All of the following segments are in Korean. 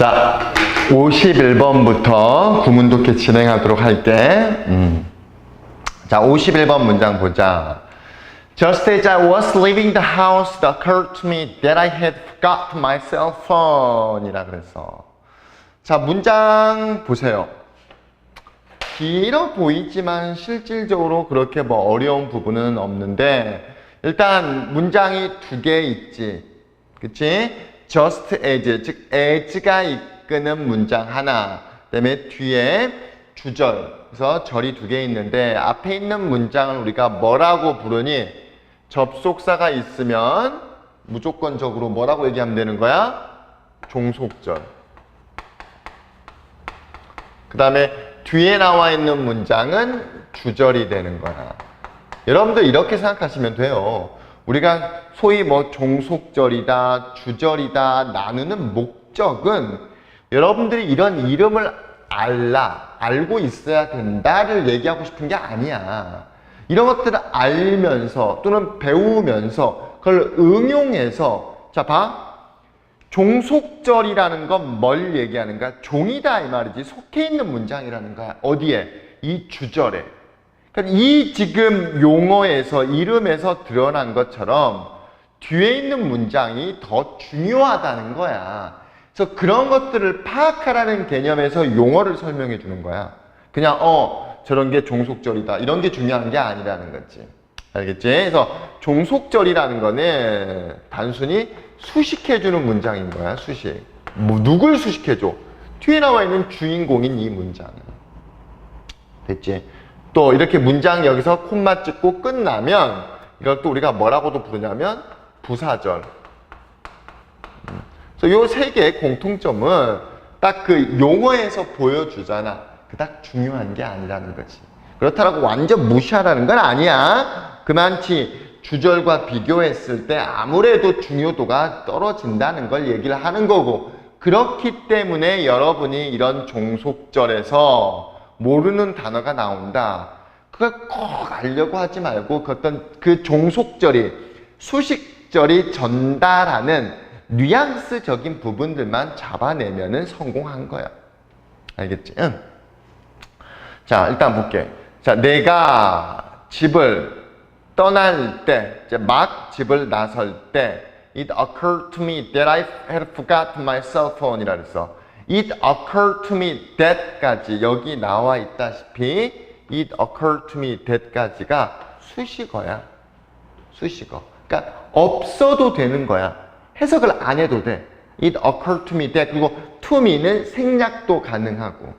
자, 51번부터 구문 독해 진행하도록 할게. 음. 자, 51번 문장 보자. Just as I was leaving the house, it occurred to me that I had forgot my cell phone. 이라 그랬어. 자, 문장 보세요. 길어 보이지만 실질적으로 그렇게 뭐 어려운 부분은 없는데 일단 문장이 두 개 있지. 그치? Just as, 즉 as가 이끄는 문장 하나. 그다음에 뒤에 주절. 그래서 절이 두 개 있는데 앞에 있는 문장을 우리가 뭐라고 부르니 접속사가 있으면 무조건적으로 뭐라고 얘기하면 되는 거야? 종속절. 그 다음에 뒤에 나와 있는 문장은 주절이 되는 거야. 여러분들 이렇게 생각하시면 돼요. 우리가 소위 뭐 종속절이다, 주절이다 나누는 목적은 여러분들이 이런 이름을 알라, 알고 있어야 된다를 얘기하고 싶은 게 아니야. 이런 것들을 알면서 또는 배우면서 그걸 응용해서 자 봐. 종속절이라는 건 뭘 얘기하는가? 종이다 이 말이지 속해 있는 문장이라는 거야. 어디에? 이 주절에. 그러니까 이 지금 용어에서 이름에서 드러난 것처럼 뒤에 있는 문장이 더 중요하다는 거야. 그래서 그런 것들을 파악하라는 개념에서 용어를 설명해 주는 거야. 그냥 어 저런 게 종속절이다 이런 게 중요한 게 아니라는 거지. 알겠지? 그래서 종속절이라는 거는 단순히 수식해 주는 문장인 거야, 수식. 뭐, 누굴 수식해 줘? 뒤에 나와 있는 주인공인 이 문장은. 됐지? 또 이렇게 문장 여기서 콤마 찍고 끝나면 이걸 또 우리가 뭐라고도 부르냐면 부사절. 음. 그래서 요세 개의 공통점은 딱 그 용어에서 보여주잖아. 그닥 중요한 게 아니라는 거지. 그렇다고 완전 무시하라는 건 아니야. 그만치 주절과 비교했을 때 아무래도 중요도가 떨어진다는 걸 얘기를 하는 거고 그렇기 때문에 여러분이 이런 종속절에서 모르는 단어가 나온다. 그걸 꼭 알려고 하지 말고 그 어떤 그 종속절이 수식절이 전달하는 뉘앙스적인 부분들만 잡아내면은 성공한 거야. 알겠지? 응. 자, 일단 볼게. 자, 내가 집을 떠날 때, 이제 막 집을 나설 때, it occurred to me that I had forgotten my cell phone 이라 그랬어. It occurred to me that까지 여기 나와 있다시피 it occurred to me that까지가 수식어야. 수식어. 그러니까 없어도 되는 거야. 해석을 안 해도 돼. it occurred to me that 그리고 to me는 생략도 가능하고.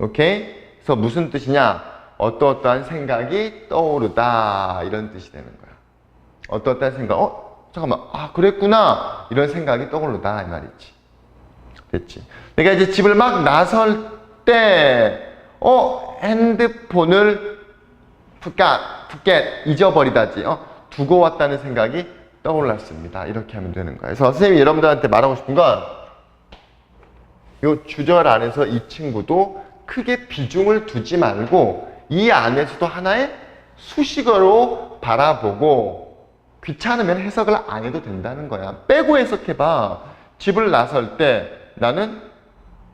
오케이? 그래서 무슨 뜻이냐? 어떠어떠한 생각이 떠오르다 이런 뜻이 되는 거야. 어떠어떠한 생각, 어 잠깐만, 아 그랬구나 이런 생각이 떠오르다 이 말이지. 됐지? 내가 이제 집을 막 나설 때, 어 핸드폰을 푸까 푸켓 잊어버리다지, 어 두고 왔다는 생각이 떠올랐습니다. 이렇게 하면 되는 거야. 그래서 선생님이 여러분들한테 말하고 싶은 건, 요 주절 안에서 이 친구도 크게 비중을 두지 말고 이 안에서도 하나의 수식어로 바라보고 귀찮으면 해석을 안 해도 된다는 거야. 빼고 해석해봐. 집을 나설 때 나는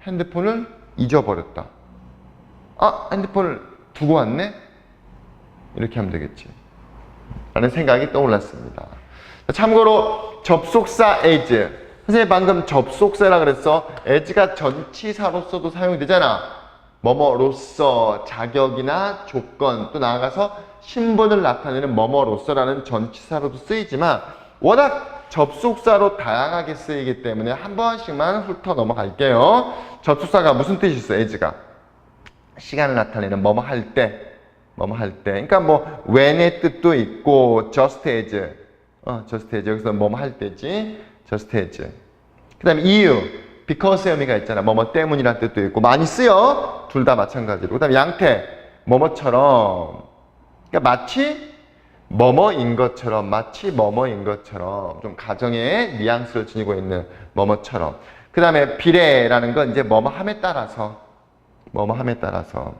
핸드폰을 잊어버렸다. 아, 핸드폰을 두고 왔네? 이렇게 하면 되겠지. 라는 생각이 떠올랐습니다. 참고로 접속사 as. 선생님 방금 접속사라 그랬어. as가 전치사로서도 사용이 되잖아. 뭐뭐로서 자격이나 조건 또 나아가서 신분을 나타내는 뭐뭐로서라는 전치사로도 쓰이지만 워낙 접속사로 다양하게 쓰이기 때문에 한 번씩만 훑어 넘어갈게요. 접속사가 무슨 뜻이 있어? as가 시간을 나타내는 뭐뭐 할 때, 뭐뭐 할 때. 그러니까 뭐 when의 뜻도 있고 just as, 어, just as 여기서 뭐뭐 할 때지, just as. 그다음에 이유, because 의미가 있잖아. 뭐뭐 때문이란 뜻도 있고 많이 쓰여. 둘 다 마찬가지로. 그다음에 양태, 뭐뭐처럼. 그러니까 마치 뭐뭐인 것처럼, 마치 뭐뭐인 것처럼 좀 가정의 뉘앙스를 지니고 있는 뭐뭐처럼. 그 다음에 비례라는 건 이제 뭐뭐함에 따라서, 뭐뭐함에 따라서.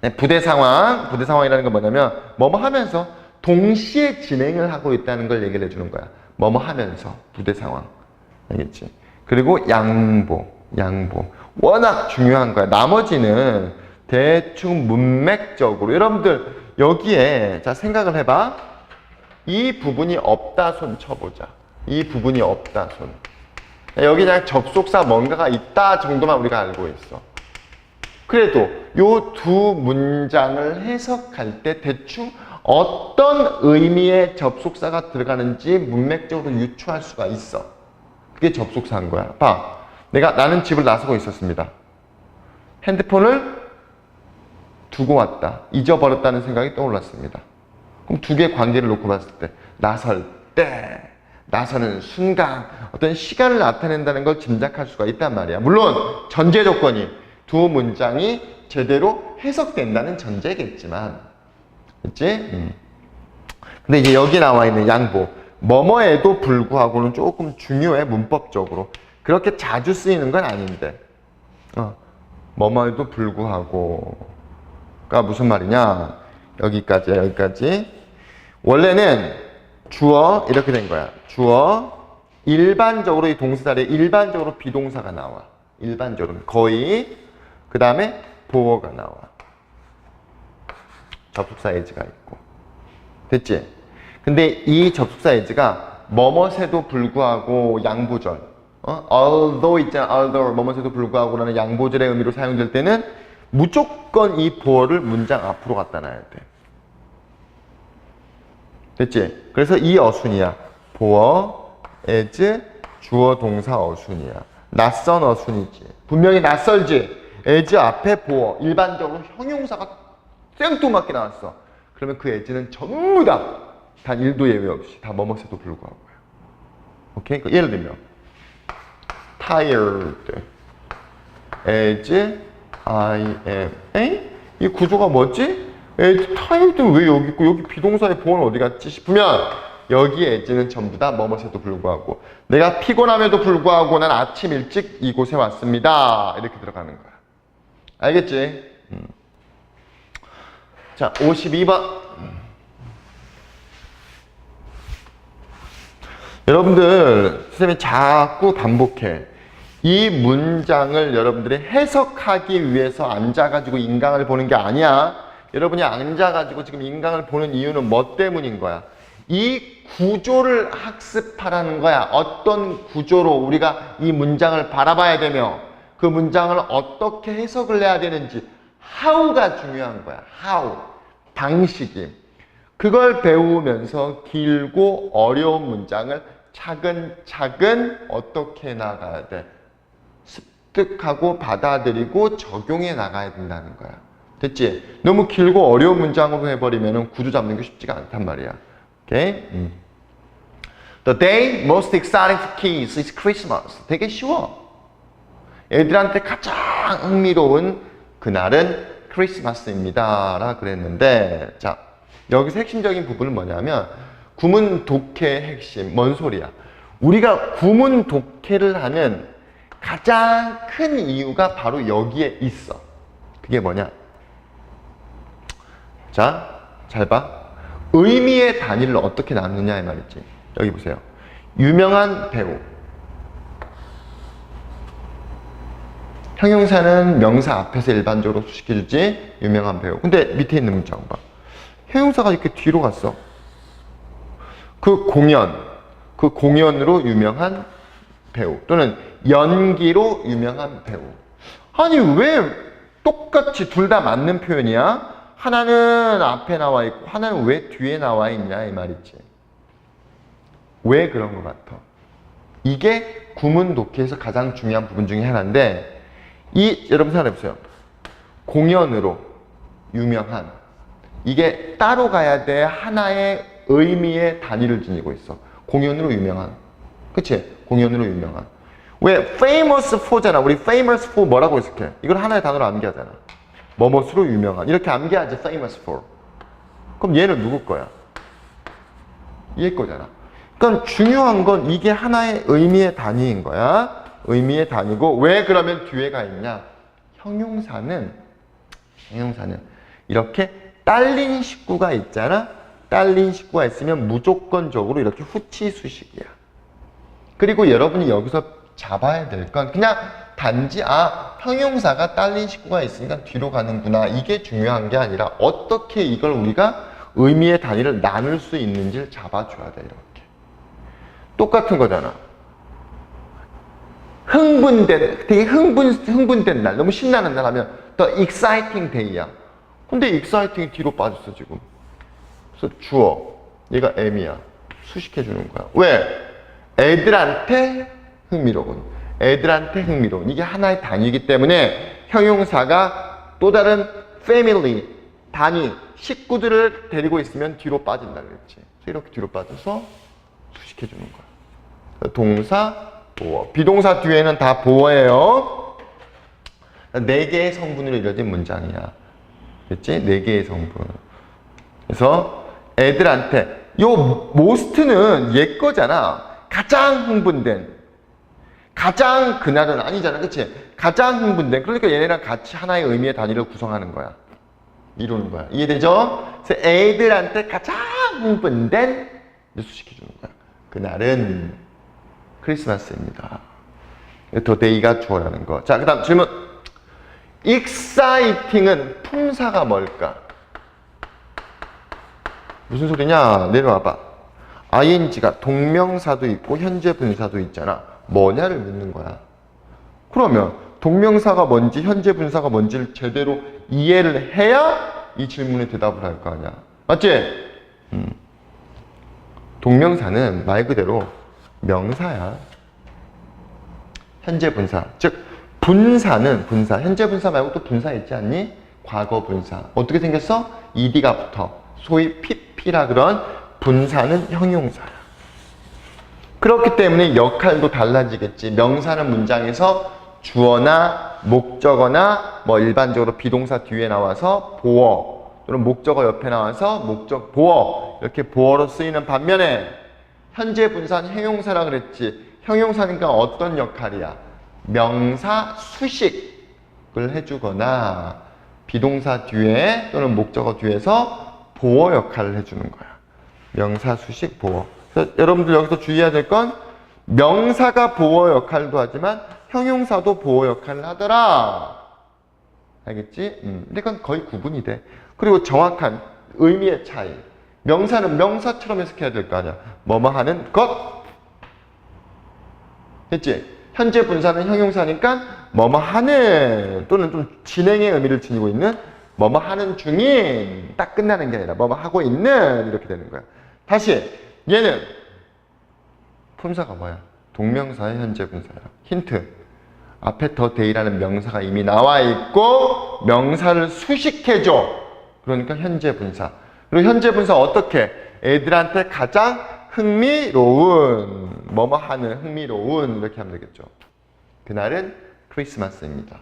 네, 부대 상황, 부대 상황이라는 건 뭐냐면 뭐뭐 하면서 동시에 진행을 하고 있다는 걸 얘기를 해주는 거야. 뭐뭐 하면서 부대 상황. 알겠지? 그리고 양보, 양보. 워낙 중요한 거야. 나머지는 대충 문맥적으로. 여러분들, 여기에, 자, 생각을 해봐. 이 부분이 없다 손 쳐보자. 이 부분이 없다 손. 여기 그냥 접속사 뭔가가 있다 정도만 우리가 알고 있어. 그래도 요 두 문장을 해석할 때 대충 어떤 의미의 접속사가 들어가는지 문맥적으로 유추할 수가 있어. 그게 접속사인 거야. 봐. 내가 나는 집을 나서고 있었습니다. 핸드폰을 두고 왔다. 잊어버렸다는 생각이 떠올랐습니다. 그럼 두 개의 관계를 놓고 봤을 때 나설 때 나서는 순간 어떤 시간을 나타낸다는 걸 짐작할 수가 있단 말이야. 물론 전제 조건이 두 문장이 제대로 해석된다는 전제겠지만 그치? 음. 근데 이제 여기 나와 있는 양보 뭐뭐에도 불구하고는 조금 중요해 문법적으로 그렇게 자주 쓰이는 건 아닌데 어, 뭐뭐에도 불구하고 가 무슨 말이냐? 여기까지야 여기까지. 원래는 주어 이렇게 된 거야. 주어 일반적으로 이 동사자리에 일반적으로 비동사가 나와. 일반적으로. 거의. 그 다음에 보어가 나와. 접속사 에즈가 있고. 됐지? 근데 이 접속사 에즈가 뭐뭇에도 불구하고 양보절. 어? although 있잖아. although 뭐뭇에도 불구하고라는 양보절의 의미로 사용될 때는 무조건 이 보어를 문장 앞으로 갖다 놔야 돼 됐지? 그래서 이 어순이야 보어 as 주어 동사 어순이야 낯선 어순이지 분명히 낯설지 as 앞에 보어 일반적으로 형용사가 생뚱맞게 나왔어. 그러면 그 에지는 전부 다, 단 1도 예외 없이 다 뭐뭇에도 불구하고요. 오케이? 그 예를 들면, tired as I am. 에이? 이 구조가 뭐지? as tired는 왜 여기 있고, 여기 비동사의 보어는 어디 갔지 싶으면, 여기 에지는 전부 다 뭐뭇에도 불구하고, 내가 피곤함에도 불구하고 난 아침 일찍 이곳에 왔습니다. 이렇게 들어가는 거야. 알겠지? 음. 자, 52번. 여러분들, 선생님이 자꾸 반복해. 이 문장을 여러분들이 해석하기 위해서 앉아가지고 인강을 보는 게 아니야. 여러분이 앉아가지고 지금 인강을 보는 이유는 뭐 때문인 거야? 이 구조를 학습하라는 거야. 어떤 구조로 우리가 이 문장을 바라봐야 되며 그 문장을 어떻게 해석을 해야 되는지 how가 중요한 거야. how. 방식이. 그걸 배우면서 길고 어려운 문장을 차근차근 어떻게 나가야 돼? 습득하고 받아들이고 적용해 나가야 된다는 거야. 됐지? 너무 길고 어려운 문장으로 해버리면 구조 잡는 게 쉽지가 않단 말이야. 오케이? 음. The day most exciting for kids is Christmas. 되게 쉬워. 애들한테 가장 흥미로운 그날은 크리스마스입니다. 라 그랬는데, 자, 여기서 핵심적인 부분은 뭐냐면, 구문 독해의 핵심, 뭔 소리야? 우리가 구문 독해를 하는 가장 큰 이유가 바로 여기에 있어. 그게 뭐냐? 자, 잘 봐. 의미의 단위를 어떻게 나누느냐의 말이지. 여기 보세요. 유명한 배우. 형용사는 명사 앞에서 일반적으로 수식해주지 유명한 배우. 근데 밑에 있는 문장 봐. 형용사가 이렇게 뒤로 갔어. 그 공연, 그 공연으로 유명한 배우 또는 연기로 유명한 배우. 아니 왜 똑같이 둘 다 맞는 표현이야? 하나는 앞에 나와 있고 하나는 왜 뒤에 나와 있냐 이 말이지. 왜 그런 것 같아? 이게 구문 독해에서 가장 중요한 부분 중에 하나인데 이 여러분 생각해 보세요. 공연으로 유명한 이게 따로 가야 돼 하나의 의미의 단위를 지니고 있어. 공연으로 유명한. 그치? 공연으로 유명한. 왜 famous for잖아. 우리 famous for 뭐라고 했을게? 이걸 하나의 단어로 암기하잖아. 뭐뭐으로 유명한. 이렇게 암기하지 famous for. 그럼 얘는 누구 거야? 얘 거잖아. 그러니까 중요한 건 이게 하나의 의미의 단위인 거야. 의미의 단위고 왜 그러면 뒤에가 있냐? 형용사는 형용사는 이렇게 딸린 식구가 있잖아. 딸린 식구가 있으면 무조건적으로 이렇게 후치 수식이야. 그리고 여러분이 여기서 잡아야 될 건 그냥 단지 아 형용사가 딸린 식구가 있으니까 뒤로 가는구나. 이게 중요한 게 아니라 어떻게 이걸 우리가 의미의 단위를 나눌 수 있는지를 잡아줘야 돼 이렇게. 똑같은 거잖아. 흥분된 되게 흥분 흥분된 날 너무 신나는 날 하면 더 exciting day야. 근데 exciting이 뒤로 빠졌어 지금. 그래서 주어. 얘가 M이야. 수식해 주는 거야. 왜 애들한테 흥미로운 애들한테 흥미로운. 이게 하나의 단위이기 때문에 형용사가 또 다른 family 단위 식구들을 데리고 있으면 뒤로 빠진다 그랬지. 이렇게 뒤로 빠져서 수식해 주는 거야. 동사 보어. 비동사 뒤에는 다 보어예요. 네 개의 성분으로 이루어진 문장이야. 그랬지? 네 개의 성분. 그래서 애들한테 요 most는 얘 거잖아 가장 흥분된 가장 그날은 아니잖아 그치 가장 흥분된 그러니까 얘네랑 같이 하나의 의미의 단위를 구성하는 거야 이루는 거야 이해되죠? 그래서 애들한테 가장 흥분된 이제 수식해 주는 거야 그날은 크리스마스입니다 더 데이가 주어라는 거자그 다음 질문 exciting은 품사가 뭘까? 무슨 소리냐? 내려와봐. Ing가 동명사도 있고 현재 분사도 있잖아. 뭐냐를 묻는 거야. 그러면 동명사가 뭔지 현재 분사가 뭔지를 제대로 이해를 해야 이 질문에 대답을 할 거 아니야. 맞지? 음. 동명사는 말 그대로 명사야. 현재 분사. 즉 분사는 분사. 현재 분사 말고 또 분사 있지 않니? 과거 분사. 어떻게 생겼어? ed가 붙어. 소위 pp라 그런 분사는 형용사야. 그렇기 때문에 역할도 달라지겠지. 명사는 문장에서 주어나 목적어나 뭐 일반적으로 비동사 뒤에 나와서 보어 또는 목적어 옆에 나와서 목적 보어 이렇게 보어로 쓰이는 반면에 현재 분사는 형용사라 그랬지. 형용사니까 어떤 역할이야? 명사 수식을 해주거나 비동사 뒤에 또는 목적어 뒤에서 보어 역할을 해주는 거야. 명사 수식 보어. 여러분들 여기서 주의해야 될 건 명사가 보어 역할도 하지만 형용사도 보호 역할을 하더라. 알겠지? 음. 그건 거의 구분이 돼. 그리고 정확한 의미의 차이. 명사는 명사처럼 해석해야 될 거 아니야. 뭐뭐 하는 것. 됐지? 현재 분사는 형용사니까 뭐뭐 하는 또는 좀 진행의 의미를 지니고 있는 뭐뭐 하는 중인 딱 끝나는 게 아니라 뭐뭐 하고 있는 이렇게 되는 거야. 다시 얘는 품사가 뭐야? 동명사의 현재 분사야. 힌트. 앞에 더 데이라는 명사가 이미 나와 있고 명사를 수식해줘. 그러니까 현재 분사. 그리고 현재 분사 어떻게? 애들한테 가장 흥미로운 뭐뭐 하는 흥미로운 이렇게 하면 되겠죠. 그날은 크리스마스입니다.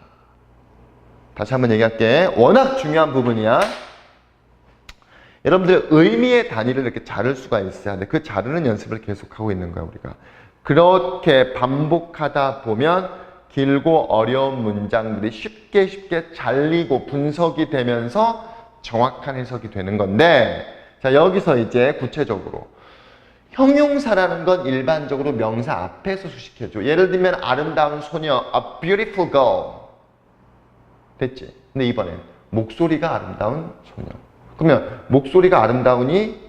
다시 한번 얘기할게. 워낙 중요한 부분이야. 여러분들 의미의 단위를 이렇게 자를 수가 있어야 돼. 그 자르는 연습을 계속하고 있는 거야, 우리가. 그렇게 반복하다 보면 길고 어려운 문장들이 쉽게 쉽게 잘리고 분석이 되면서 정확한 해석이 되는 건데, 자, 여기서 이제 구체적으로. 형용사라는 건 일반적으로 명사 앞에서 수식해줘. 예를 들면 아름다운 소녀, a beautiful girl. 됐지? 근데 이번엔 목소리가 아름다운 소녀. 그러면 목소리가 아름다우니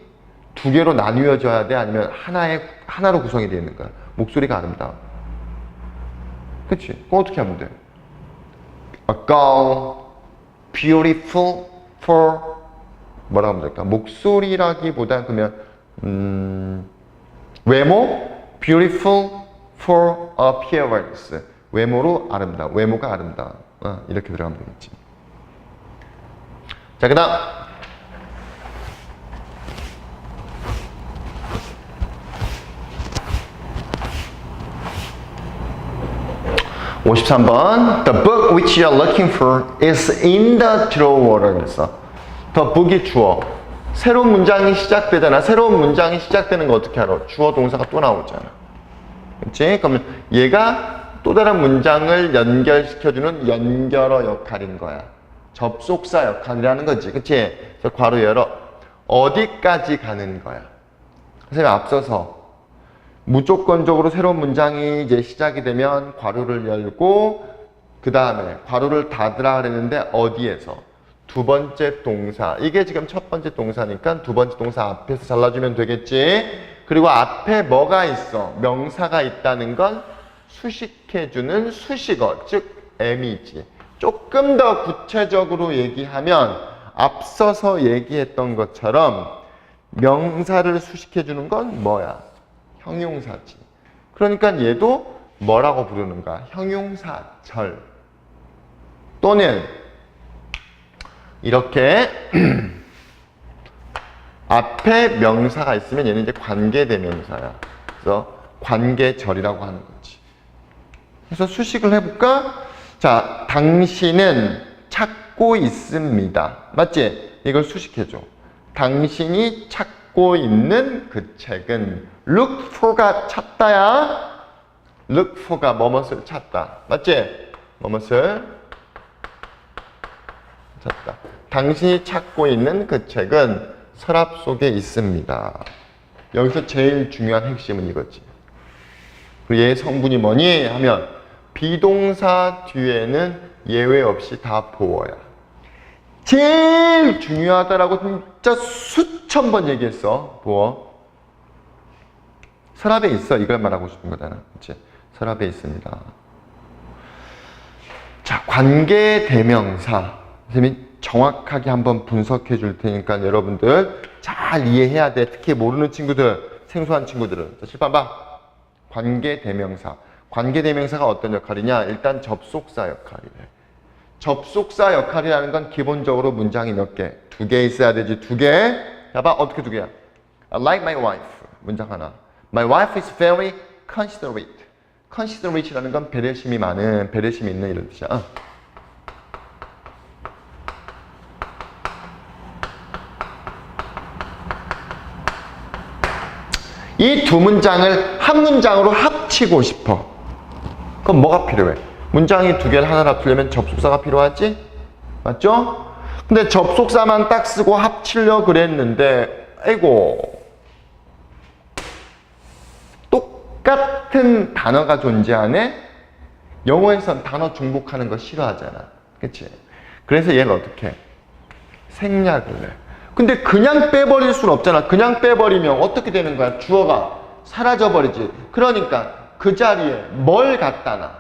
두 개로 나뉘어져야 돼? 아니면 하나의, 하나로 구성이 되어 있는 거야? 목소리가 아름다워. 그치? 그럼 어떻게 하면 돼? A girl, beautiful for 뭐라고 하면 될까? 목소리라기보다 그러면 음, 외모, beautiful for appearance. 외모로 아름다워. 외모가 아름다워. 어, 이렇게 들어가면 되겠지. 자, 그 다음. 오십삼 번 The book which you are looking for is in the drawer 그랬어. The book이 주어. 새로운 문장이 시작되잖아. 새로운 문장이 시작되는 거 어떻게 알아? 주어 동사가 또 나오잖아. 그치? 그러면 얘가 또 다른 문장을 연결시켜주는 연결어 역할인 거야. 접속사 역할이라는 거지. 그치? 그래서 괄호 열어. 어디까지 가는 거야? 선생님 앞서서 무조건적으로 새로운 문장이 이제 시작이 되면 괄호를 열고 그 다음에 괄호를 닫으라 그랬는데 어디에서? 두 번째 동사. 이게 지금 첫 번째 동사니까 두 번째 동사 앞에서 잘라주면 되겠지? 그리고 앞에 뭐가 있어? 명사가 있다는 건 수식해주는 수식어 즉 M이지. 조금 더 구체적으로 얘기하면 앞서서 얘기했던 것처럼 명사를 수식해주는 건 뭐야 형용사지 그러니까 얘도 뭐라고 부르는가 형용사절 또는 이렇게 앞에 명사가 있으면 얘는 이제 관계대명사야. 그래서 관계절이라고 하는 거지. 그래서 수식을 해볼까? 자, 당신은 찾고 있습니다. 맞지? 이걸 수식해줘. 당신이 찾고 있는 그 책은 look for가 찾다야. look for가 뭐뭇을 찾다. 맞지? 뭐뭇을 찾다. 당신이 찾고 있는 그 책은 서랍 속에 있습니다. 여기서 제일 중요한 핵심은 이거지. 그리고 얘의 성분이 뭐니? 하면 비동사 뒤에는 예외 없이 다 보어야. 제일 중요하다라고 진짜 수천 번 얘기했어. 보어. 서랍에 있어. 이걸 말하고 싶은 거잖아. 그치? 서랍에 있습니다. 자, 관계 대명사. 선생님이 정확하게 한번 분석해 줄 테니까 여러분들 잘 이해해야 돼. 특히 모르는 친구들, 생소한 친구들은. 자, 칠판 봐. 관계 대명사. 관계 대명사가 어떤 역할이냐? 일단 접속사 역할이래. 접속사 역할이라는 건 기본적으로 문장이 몇 개? 두 개 있어야 되지. 두 개. 자, 봐. 어떻게 두 개야? I like my wife. 문장 하나. My wife is very considerate. considerate라는 건 배려심이 많은, 배려심이 있는 이런 뜻이야. 어. 이두 문장을 한 문장으로 합치고 싶어. 그럼 뭐가 필요해? 문장이 두 개를 하나로 합치려면 접속사가 필요하지? 맞죠? 근데 접속사만 딱 쓰고 합치려 그랬는데, 아이고. 똑같은 단어가 존재하네? 영어에선 단어 중복하는 거 싫어하잖아. 그치? 그래서 얘를 어떻게 해? 생략을 해. 근데 그냥 빼버릴 수는 없잖아. 그냥 빼버리면 어떻게 되는 거야? 주어가 사라져버리지. 그러니까 그 자리에 뭘 갖다 놔?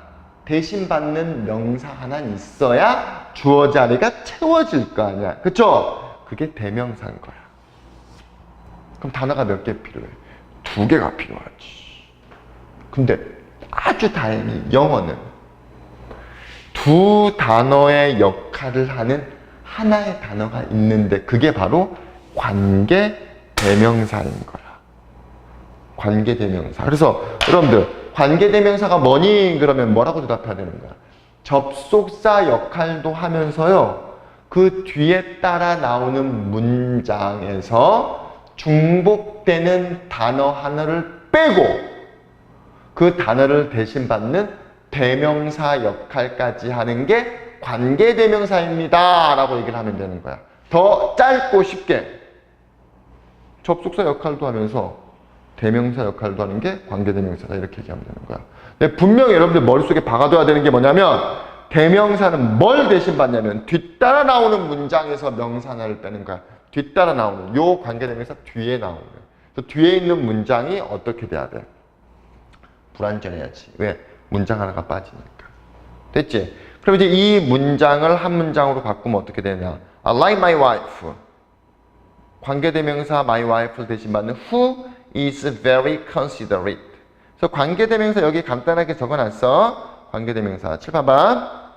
대신 받는 명사 하나 있어야 주어 자리가 채워질 거 아니야. 그쵸? 그게 대명사인 거야. 그럼 단어가 몇 개 필요해? 두 개가 필요하지. 근데 아주 다행히 영어는 두 단어의 역할을 하는 하나의 단어가 있는데 그게 바로 관계 대명사인 거야. 관계 대명사. 그래서 여러분들 관계 대명사가 뭐니? 그러면 뭐라고 대답해야 되는 거야? 접속사 역할도 하면서요. 그 뒤에 따라 나오는 문장에서 중복되는 단어 하나를 빼고 그 단어를 대신 받는 대명사 역할까지 하는 게 관계대명사입니다. 라고 얘기를 하면 되는 거야. 더 짧고 쉽게 접속사 역할도 하면서 대명사 역할도 하는 게 관계대명사다. 이렇게 얘기하면 되는 거야. 근데 분명히 여러분들 머릿속에 박아둬야 되는 게 뭐냐면 대명사는 뭘 대신 받냐면 뒤따라 나오는 문장에서 명사 하나를 빼는 거야. 뒤따라 나오는 요 관계대명사 뒤에 나오는 그래서 뒤에 있는 문장이 어떻게 돼야 돼? 불완전해야지. 왜? 문장 하나가 빠지니까. 됐지? 그럼 이제 이 문장을 한 문장으로 바꾸면 어떻게 되냐? I like my wife. 관계대명사 my wife를 대신 받는 who is very considerate. 그래서 관계대명사 여기 간단하게 적어놨어. 관계대명사. 칠판 봐.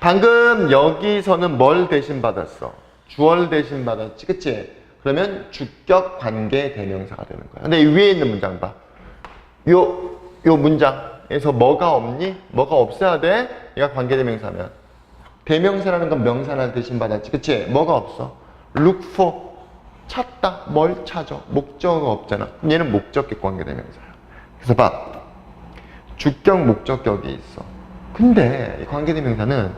방금 여기서는 뭘 대신 받았어? 주어를 대신 받았지, 그치? 그러면 주격 관계 대명사가 되는 거야. 근데 이 위에 있는 문장 봐. 요, 요 문장에서 뭐가 없니? 뭐가 없어야 돼? 얘가 관계 대명사면. 대명사라는 건 명사를 대신 받았지, 그치? 뭐가 없어? look for. 찾다. 뭘 찾아? 목적어가 없잖아. 얘는 목적격 관계 대명사야. 그래서 봐. 주격 목적격이 있어. 근데 이 관계 대명사는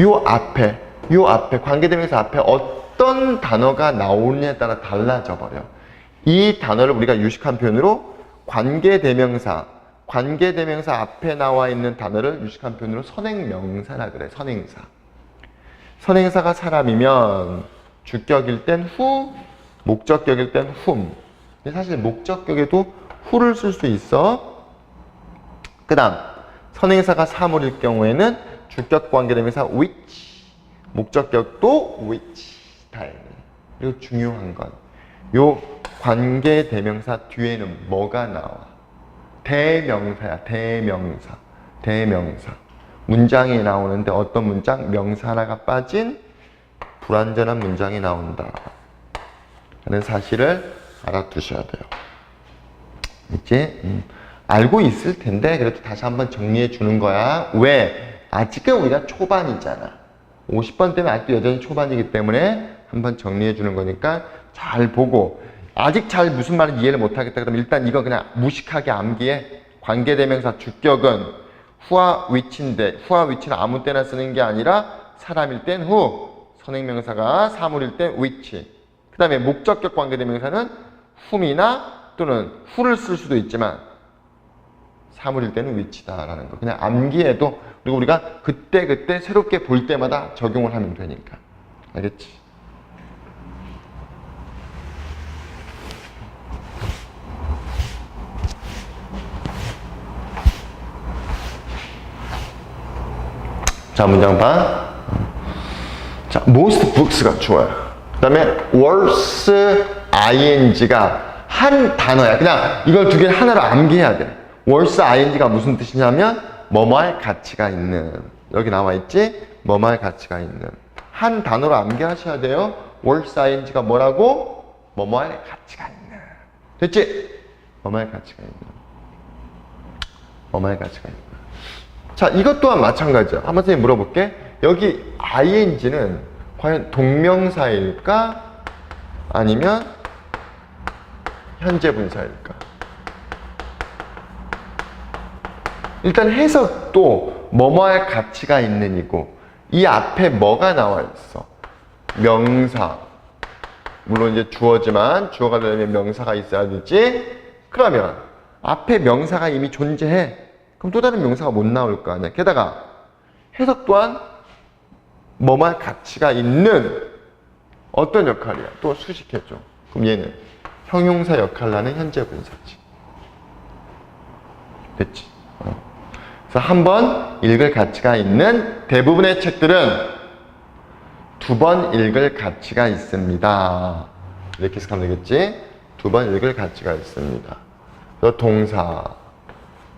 요 앞에, 요 앞에, 관계대명사 앞에 어떤 단어가 나오느냐에 따라 달라져 버려. 이 단어를 우리가 유식한 표현으로 관계대명사, 관계대명사 앞에 나와 있는 단어를 유식한 표현으로 선행명사라 그래, 선행사. 선행사가 사람이면 주격일 땐 후, 목적격일 땐 훔. 근데 사실 목적격에도 후를 쓸 수 있어. 그 다음, 선행사가 사물일 경우에는 주격 관계대명사 which, 목적격도 which 다행히. 그리고 중요한 건, 요 관계대명사 뒤에는 뭐가 나와? 대명사야, 대명사. 대명사. 문장이 나오는데 어떤 문장? 명사 하나가 빠진 불완전한 문장이 나온다. 하는 사실을 알아두셔야 돼요. 이제 음, 알고 있을 텐데 그래도 다시 한번 정리해 주는 거야. 왜? 아직은 우리가 초반이잖아. 50번 때문에 아직도 여전히 초반이기 때문에 한번 정리해 주는 거니까 잘 보고 아직 잘 무슨 말인지 이해를 못 하겠다 그러면 일단 이거 그냥 무식하게 암기해. 관계대명사 주격은 후와 위치인데 후와 위치는 아무 때나 쓰는 게 아니라 사람일 땐 후, 선행명사가 사물일 땐 위치. 그 다음에 목적격 관계대명사는 훔이나 또는 후를 쓸 수도 있지만 사물일 때는 위치다라는 거. 그냥 암기해도 그리고 우리가 그때 그때 새롭게 볼 때마다 적용을 하면 되니까. 알겠지? 자, 문장 봐. 자, most books가 좋아요. 그 다음에 worse ing가 한 단어야. 그냥 이걸 두개 하나로 암기해야 돼. worse ing가 무슨 뜻이냐면 뭐뭐할 가치가 있는. 여기 나와 있지? 뭐뭐할 가치가 있는. 한 단어로 암기하셔야 돼요. worse ing가 뭐라고? 뭐뭐할 가치가 있는. 됐지? 뭐뭐할 가치가 있는. 뭐뭐할 가치가 있는. 자, 이것 또한 마찬가지야. 한번 선생님 물어볼게. 여기 ing는 과연 동명사일까? 아니면 현재 분사일까? 일단 해석도 뭐뭐할 가치가 있는 이고 이 앞에 뭐가 나와 있어? 명사. 물론 이제 주어지만 주어가 되려면 명사가 있어야 되지. 그러면 앞에 명사가 이미 존재해. 그럼 또 다른 명사가 못 나올 거 아니야. 게다가 해석 또한 뭐만 가치가 있는 어떤 역할이야. 또 수식해줘. 그럼 얘는 형용사 역할을 하는 현재 분사지. 됐지? 어. 그래서 한 번 읽을 가치가 있는 대부분의 책들은 두 번 읽을 가치가 있습니다. 이렇게 해석하면 되겠지? 두 번 읽을 가치가 있습니다. 그래서 동사.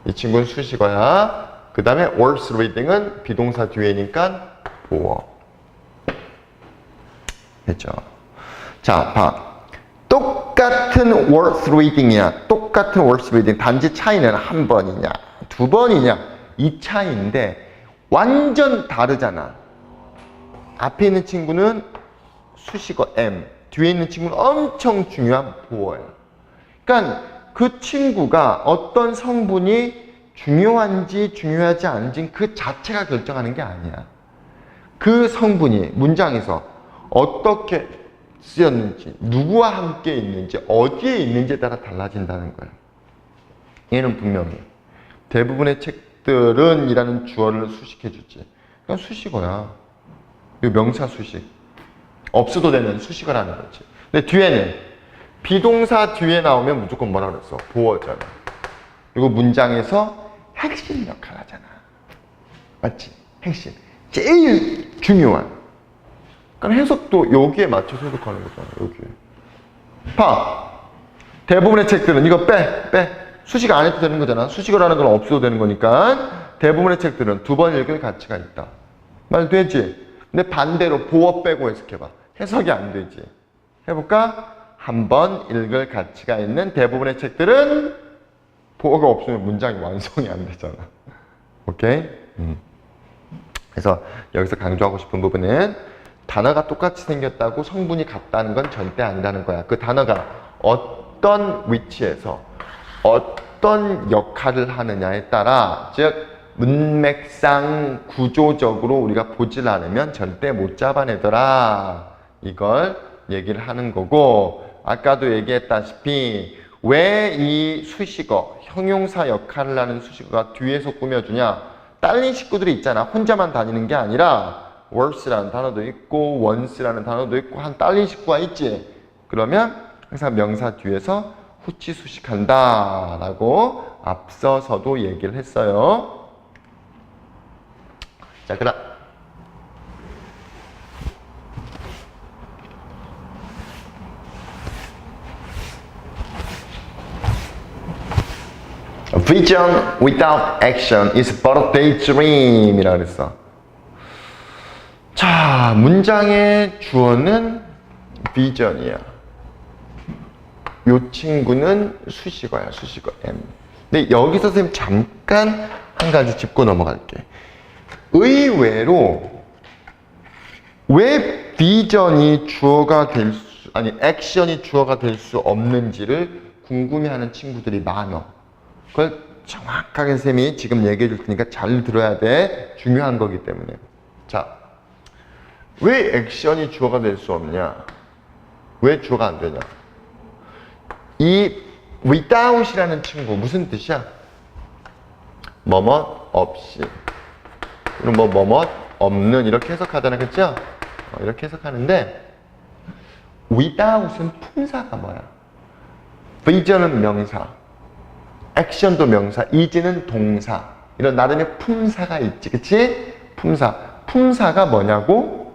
이 친구는 수식어야. 그 다음에 worth reading은 비동사 뒤에니까 보어. 됐죠? 자, 봐. 똑같은 worth reading이야. 똑같은 worth reading. 단지 차이는 한 번이냐, 두 번이냐. 이 차이인데 완전 다르잖아. 앞에 있는 친구는 수식어 M, 뒤에 있는 친구는 엄청 중요한 보어야. 그러니까 그 친구가 어떤 성분이 중요한지 중요하지 않은지 그 자체가 결정하는 게 아니야. 그 성분이 문장에서 어떻게 쓰였는지, 누구와 함께 있는지, 어디에 있는지에 따라 달라진다는 거야. 얘는 분명히 대부분의 책들은 이라는 주어를 수식해 주지. 그냥 수식어야. 이 명사 수식. 없어도 되는 수식어라는 거지. 근데 뒤에는 비동사 뒤에 나오면 무조건 뭐라 그랬어? 보어잖아. 그리고 문장에서 핵심 역할 하잖아. 맞지? 핵심. 제일 중요한. 그러니까 해석도 여기에 맞춰서 해석하는 거잖아. 여기에. 봐. 대부분의 책들은 이거 빼, 빼. 수식 안 해도 되는 거잖아. 수식어라는 건 없어도 되는 거니까. 대부분의 책들은 두 번 읽을 가치가 있다. 말 되지? 근데 반대로 보어 빼고 해석해봐. 해석이 안 되지. 해볼까? 한 번 읽을 가치가 있는 대부분의 책들은 보어가 없으면 문장이 완성이 안 되잖아. 오케이? 음. 그래서 여기서 강조하고 싶은 부분은 단어가 똑같이 생겼다고 성분이 같다는 건 절대 아니라는 거야. 그 단어가 어떤 위치에서 어떤 역할을 하느냐에 따라 즉 문맥상 구조적으로 우리가 보질 않으면 절대 못 잡아내더라. 이걸 얘기를 하는 거고 아까도 얘기했다시피 왜 이 수식어, 형용사 역할을 하는 수식어가 뒤에서 꾸며주냐? 딸린 식구들이 있잖아. 혼자만 다니는 게 아니라 worse라는 단어도 있고 once라는 단어도 있고 한 딸린 식구가 있지. 그러면 항상 명사 뒤에서 후치 수식한다 라고 앞서서도 얘기를 했어요. 자, 그다 Vision without action is but a daydream 이라 그랬어. 자, 문장의 주어는 vision이야. 요 친구는 수식어야, 수식어 M. 근데 여기서 선생님 잠깐 한 가지 짚고 넘어갈게. 의외로 왜 비전이 주어가 될 수, 아니, 액션이 주어가 될 수 없는지를 궁금해하는 친구들이 많아. 그걸 정확하게 선생님이 지금 얘기해 줄 테니까 잘 들어야 돼. 중요한 거기 때문에. 자, 왜 액션이 주어가 될 수 없냐? 왜 주어가 안 되냐? 이 without이라는 친구 무슨 뜻이야? 뭐뭇 없이. 그리고 뭐 뭐뭇 없는 이렇게 해석하잖아, 그죠? 어, 이렇게 해석하는데 without은 품사가 뭐야? vision은 명사, 액션도 명사, is는 동사. 이런 나름의 품사가 있지, 그치? 품사. 품사가 뭐냐고?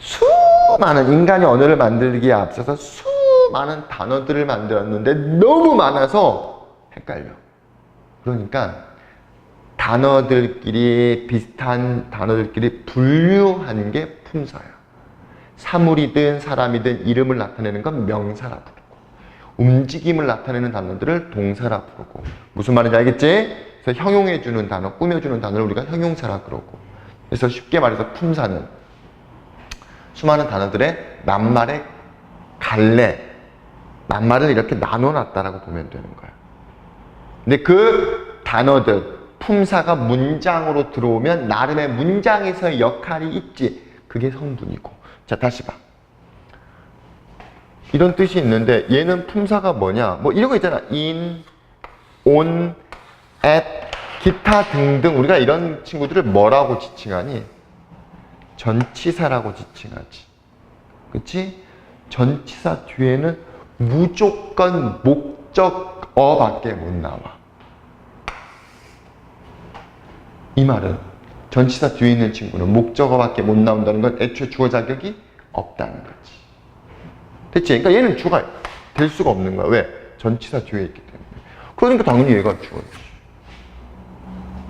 수많은 인간이 언어를 만들기에 앞서서 수많은 단어들을 만들었는데 너무 많아서 헷갈려. 그러니까 단어들끼리 비슷한 단어들끼리 분류하는 게 품사야. 사물이든 사람이든 이름을 나타내는 건 명사라 부르고 움직임을 나타내는 단어들을 동사라 부르고 무슨 말인지 알겠지? 그래서 형용해주는 단어, 꾸며주는 단어를 우리가 형용사라 그러고 그래서 쉽게 말해서 품사는 수많은 단어들의 낱말의 갈래, 낱말을 이렇게 나눠놨다라고 보면 되는 거야. 근데 그 단어들, 품사가 문장으로 들어오면 나름의 문장에서의 역할이 있지. 그게 성분이고. 자, 다시 봐. 이런 뜻이 있는데 얘는 품사가 뭐냐? 뭐 이런 거 있잖아. in, on, at, 기타 등등 우리가 이런 친구들을 뭐라고 지칭하니? 전치사라고 지칭하지. 그치? 전치사 뒤에는 무조건 목적어 밖에 못 나와. 이 말은 전치사 뒤에 있는 친구는 목적어 밖에 못 나온다는 건 애초에 주어 자격이 없다는 거지. 됐지? 그러니까 얘는 주가 될 수가 없는 거야. 왜? 전치사 뒤에 있기 때문에. 그러니까 당연히 얘가 주어지.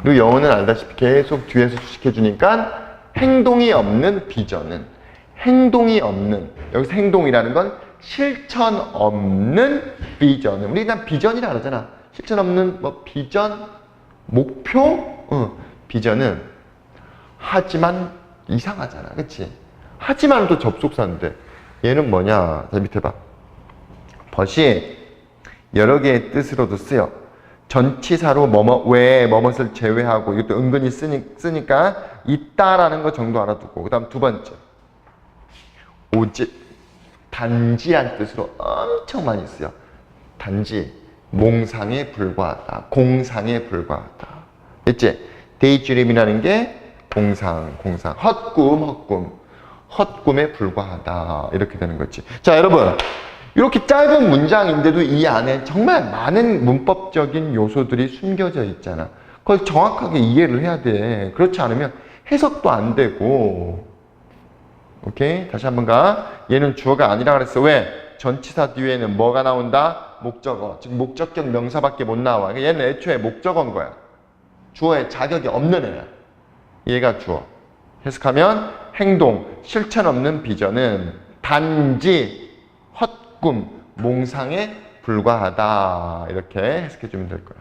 그리고 영어는 알다시피 계속 뒤에서 수식해 주니까 행동이 없는 비전은 행동이 없는 여기서 행동이라는 건 실천 없는 비전은 우리 일단 비전이라 그러잖아. 실천 없는 뭐 비전 목표 어, 비전은 하지만 이상하잖아. 그치? 하지만 또 접속사인데 얘는 뭐냐? 자 밑에 봐. 벗이 여러 개의 뜻으로도 쓰여. 전치사로 뭐뭐 왜 뭐뭇을 제외하고 이것도 은근히 쓰니, 쓰니까 있다라는 거 정도 알아두고 그다음 두 번째 오직 단지란 뜻으로 엄청 많이 쓰여. 단지 몽상에 불과하다. 공상에 불과하다. 있지? 데이드림이라는 게 공상, 공상. 헛꿈, 헛꿈. 헛꿈에 불과하다. 이렇게 되는 거지. 자, 여러분. 이렇게 짧은 문장인데도 이 안에 정말 많은 문법적인 요소들이 숨겨져 있잖아. 그걸 정확하게 이해를 해야 돼. 그렇지 않으면 해석도 안 되고. 오케이? 다시 한번 가. 얘는 주어가 아니라 그랬어. 왜? 전치사 뒤에는 뭐가 나온다? 목적어. 즉, 목적격 명사밖에 못 나와. 얘는 애초에 목적어인 거야. 주어에 자격이 없는 애야. 얘가 주어. 해석하면 행동, 실천 없는 비전은 단지 헛꿈, 몽상에 불과하다. 이렇게 해석해 주면 될 거야.